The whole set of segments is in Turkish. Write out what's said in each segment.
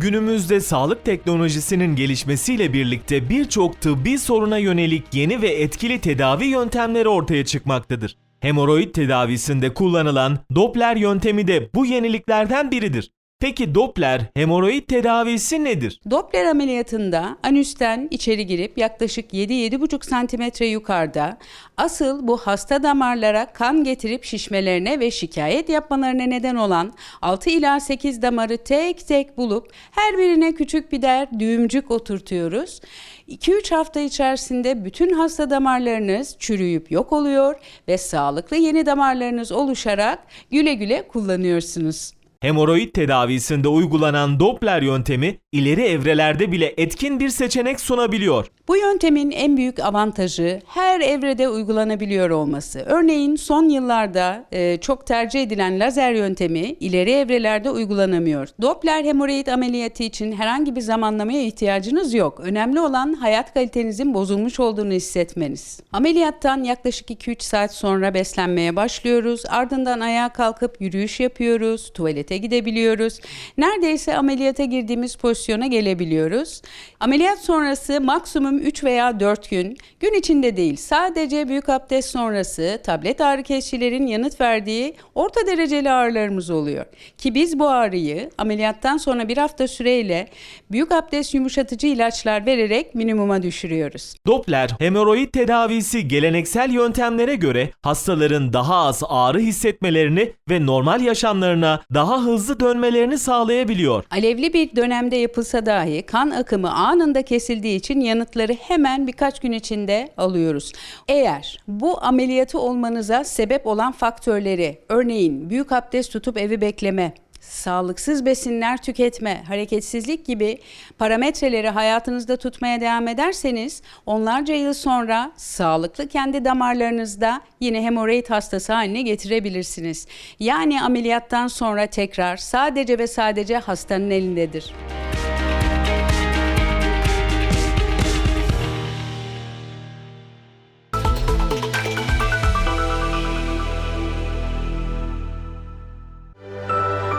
Günümüzde sağlık teknolojisinin gelişmesiyle birlikte birçok tıbbi soruna yönelik yeni ve etkili tedavi yöntemleri ortaya çıkmaktadır. Hemoroid tedavisinde kullanılan Doppler yöntemi de bu yeniliklerden biridir. Peki Doppler hemoroid tedavisi nedir? Doppler ameliyatında anüsten içeri girip yaklaşık 7-7,5 santimetre yukarıda asıl bu hasta damarlara kan getirip şişmelerine ve şikayet yapmalarına neden olan 6 ila 8 damarı tek tek bulup her birine küçük bir der düğümcük oturtuyoruz. 2-3 hafta içerisinde bütün hasta damarlarınız çürüyüp yok oluyor ve sağlıklı yeni damarlarınız oluşarak güle güle kullanıyorsunuz. Hemoroid tedavisinde uygulanan Doppler yöntemi ileri evrelerde bile etkin bir seçenek sunabiliyor. Bu yöntemin en büyük avantajı her evrede uygulanabiliyor olması. Örneğin son yıllarda e, çok tercih edilen lazer yöntemi ileri evrelerde uygulanamıyor. Doppler hemoroid ameliyatı için herhangi bir zamanlamaya ihtiyacınız yok. Önemli olan hayat kalitenizin bozulmuş olduğunu hissetmeniz. Ameliyattan yaklaşık 2-3 saat sonra beslenmeye başlıyoruz. Ardından ayağa kalkıp yürüyüş yapıyoruz, tuvalete gidebiliyoruz. Neredeyse ameliyata girdiğimiz pozisyona gelebiliyoruz. Ameliyat sonrası maksimum 3 veya 4 gün, gün içinde değil sadece büyük abdest sonrası tablet ağrı kesicilerin yanıt verdiği orta dereceli ağrılarımız oluyor. Ki biz bu ağrıyı ameliyattan sonra bir hafta süreyle büyük abdest yumuşatıcı ilaçlar vererek minimuma düşürüyoruz. Doppler hemoroid tedavisi geleneksel yöntemlere göre hastaların daha az ağrı hissetmelerini ve normal yaşamlarına hızlı dönmelerini sağlayabiliyor. Alevli bir dönemde yapılsa dahi kan akımı anında kesildiği için yanıtları hemen birkaç gün içinde alıyoruz. Eğer bu ameliyatı olmanıza sebep olan faktörleri, örneğin büyük abdest tutup evi bekleme, sağlıksız besinler tüketme, hareketsizlik gibi parametreleri hayatınızda tutmaya devam ederseniz onlarca yıl sonra sağlıklı kendi damarlarınızda yine hemoroid hastası haline getirebilirsiniz. Yani ameliyattan sonra tekrar sadece ve sadece hastanın elindedir.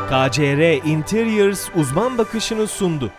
KCR Interiors uzman bakışını sundu.